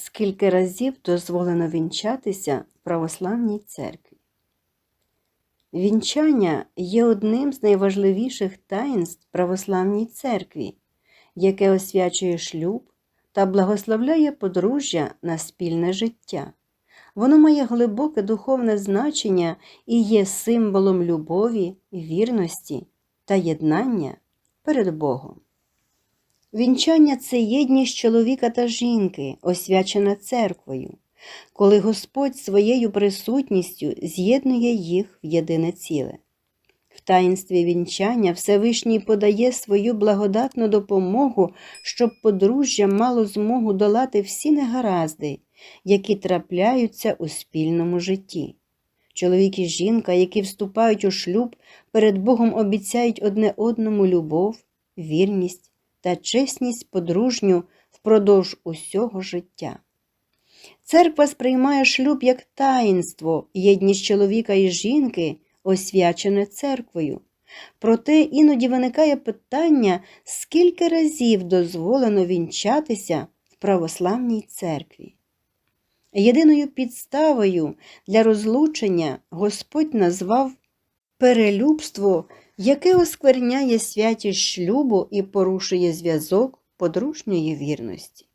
Скільки разів дозволено вінчатися в православній церкві? Вінчання є одним з найважливіших таїнств православній церкві, яке освячує шлюб та благословляє подружжя на спільне життя. Воно має глибоке духовне значення і є символом любові, вірності та єднання перед Богом. Вінчання це єдність чоловіка та жінки, освячена церквою, коли Господь своєю присутністю з'єднує їх в єдине ціле. В таїнстві вінчання Всевишній подає свою благодатну допомогу, щоб подружжя мало змогу долати всі негаразди, які трапляються у спільному житті. Чоловік і жінка, які вступають у шлюб, перед Богом обіцяють одне одному любов, вірність та чесність подружню впродовж усього життя. Церква сприймає шлюб як таїнство, єдність чоловіка і жінки, освячене церквою. Проте іноді виникає питання, скільки разів дозволено вінчатися в православній церкві. Єдиною підставою для розлучення Господь назвав перелюбство, яке оскверняє святість шлюбу і порушує зв'язок подружньої вірності.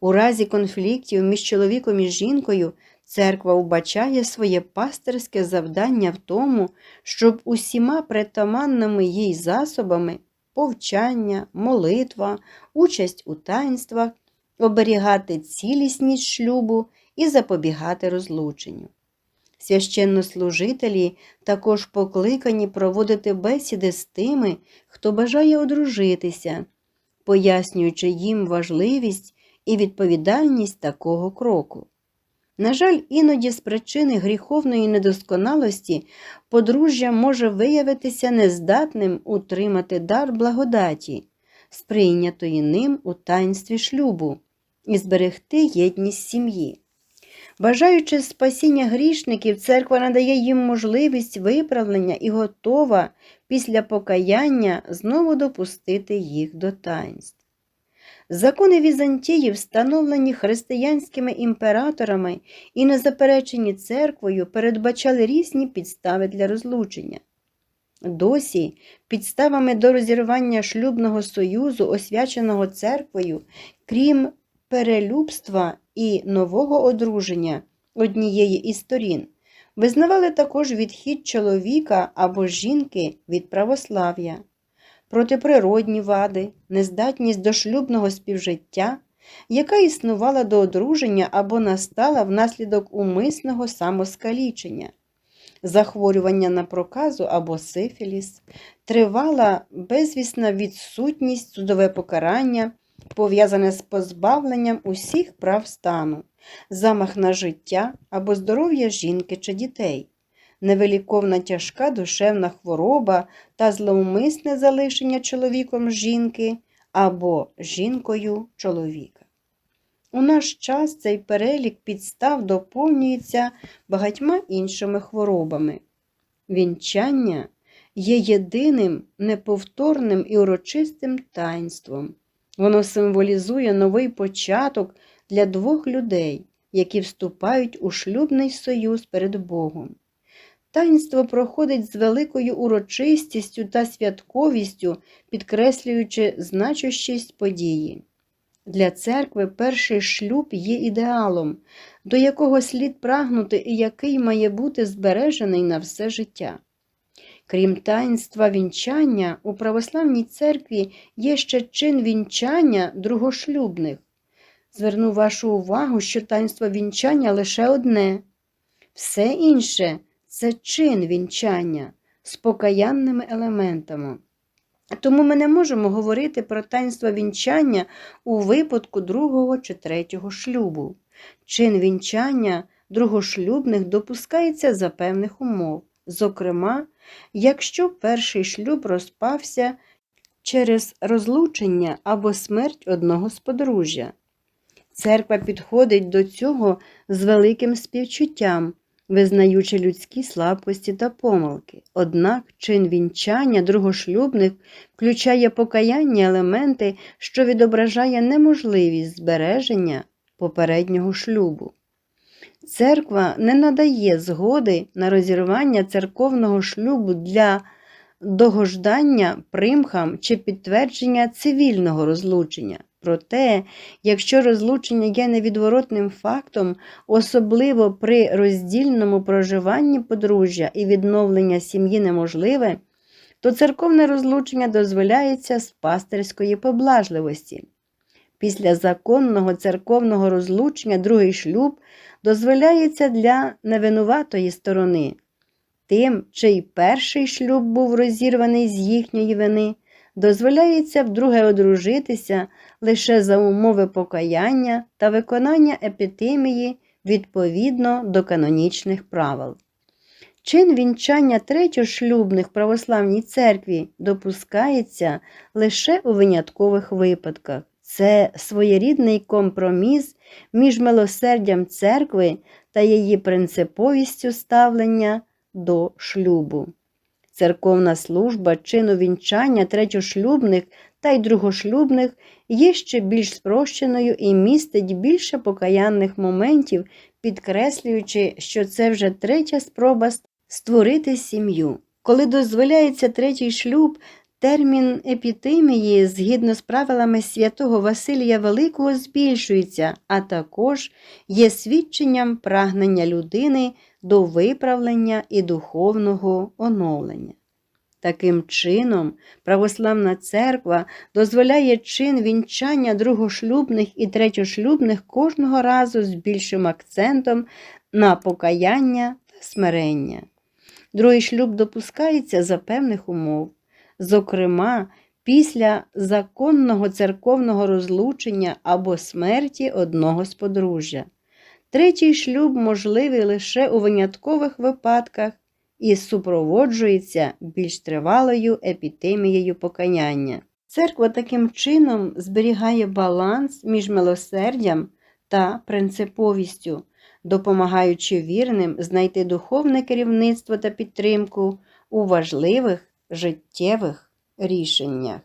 У разі конфліктів між чоловіком і жінкою церква вбачає своє пастирське завдання в тому, щоб усіма притаманними їй засобами повчання, молитва, участь у таїнствах, оберігати цілісність шлюбу і запобігати розлученню. Священнослужителі також покликані проводити бесіди з тими, хто бажає одружитися, пояснюючи їм важливість і відповідальність такого кроку. На жаль, іноді з причини гріховної недосконалості подружжя може виявитися нездатним утримати дар благодаті, сприйнятої ним у таїнстві шлюбу, і зберегти єдність сім'ї. Бажаючи спасіння грішників, церква надає їм можливість виправлення і готова після покаяння знову допустити їх до таїнств. Закони Візантії, встановлені християнськими імператорами і не заперечені церквою, передбачали різні підстави для розлучення. Досі підставами до розірвання шлюбного союзу, освяченого церквою, крім перелюбства і нового одруження однієї із сторін, визнавали також відхід чоловіка або жінки від православ'я, протиприродні вади, нездатність до шлюбного співжиття, яка існувала до одруження або настала внаслідок умисного самоскалічення. Захворювання на проказу або сифіліс, тривала безвісна відсутність судове покарання, пов'язане з позбавленням усіх прав стану, замах на життя або здоров'я жінки чи дітей, невиліковна тяжка душевна хвороба та зловмисне залишення чоловіком жінки або жінкою чоловіка. У наш час цей перелік підстав доповнюється багатьма іншими хворобами. Вінчання є єдиним неповторним і урочистим таїнством. Воно символізує новий початок для двох людей, які вступають у шлюбний союз перед Богом. Таїнство проходить з великою урочистістю та святковістю, підкреслюючи значущість події. Для церкви перший шлюб є ідеалом, до якого слід прагнути і який має бути збережений на все життя. Крім таїнства вінчання, у православній церкві є ще чин вінчання другошлюбних. Зверну вашу увагу, що таїнство вінчання лише одне. Все інше це чин вінчання з покаянними елементами. Тому ми не можемо говорити про таїнство вінчання у випадку другого чи третього шлюбу. Чин вінчання другошлюбних допускається за певних умов. Зокрема, якщо перший шлюб розпався через розлучення або смерть одного з подружжя. Церква підходить до цього з великим співчуттям, визнаючи людські слабкості та помилки. Однак чин вінчання другошлюбних включає покаянні елементи, що відображає неможливість збереження попереднього шлюбу. Церква не надає згоди на розірвання церковного шлюбу для догождання примхам чи підтвердження цивільного розлучення. Проте, якщо розлучення є невідворотним фактом, особливо при роздільному проживанні подружжя і відновлення сім'ї неможливе, то церковне розлучення дозволяється з пастирської поблажливості. Після законного церковного розлучення другий шлюб дозволяється для невинуватої сторони. Тим, чий перший шлюб був розірваний з їхньої вини, дозволяється вдруге одружитися лише за умови покаяння та виконання епітемії відповідно до канонічних правил. Чин вінчання третьошлюбних православній церкві допускається лише у виняткових випадках. Це своєрідний компроміс між милосердям церкви та її принциповістю ставлення до шлюбу. Церковна служба чину вінчання третьошлюбних та й другошлюбних є ще більш спрощеною і містить більше покаянних моментів, підкреслюючи, що це вже третя спроба створити сім'ю. Коли дозволяється третій шлюб, термін епітемії згідно з правилами святого Василія Великого збільшується, а також є свідченням прагнення людини до виправлення і духовного оновлення. Таким чином, православна церква дозволяє чин вінчання другошлюбних і третьошлюбних кожного разу з більшим акцентом на покаяння та смирення. Другий шлюб допускається за певних умов, зокрема, після законного церковного розлучення або смерті одного з подружжя. Третій шлюб можливий лише у виняткових випадках і супроводжується більш тривалою епітемією покаяння. Церква таким чином зберігає баланс між милосердям та принциповістю, допомагаючи вірним знайти духовне керівництво та підтримку у важливих життєвих рішеннях.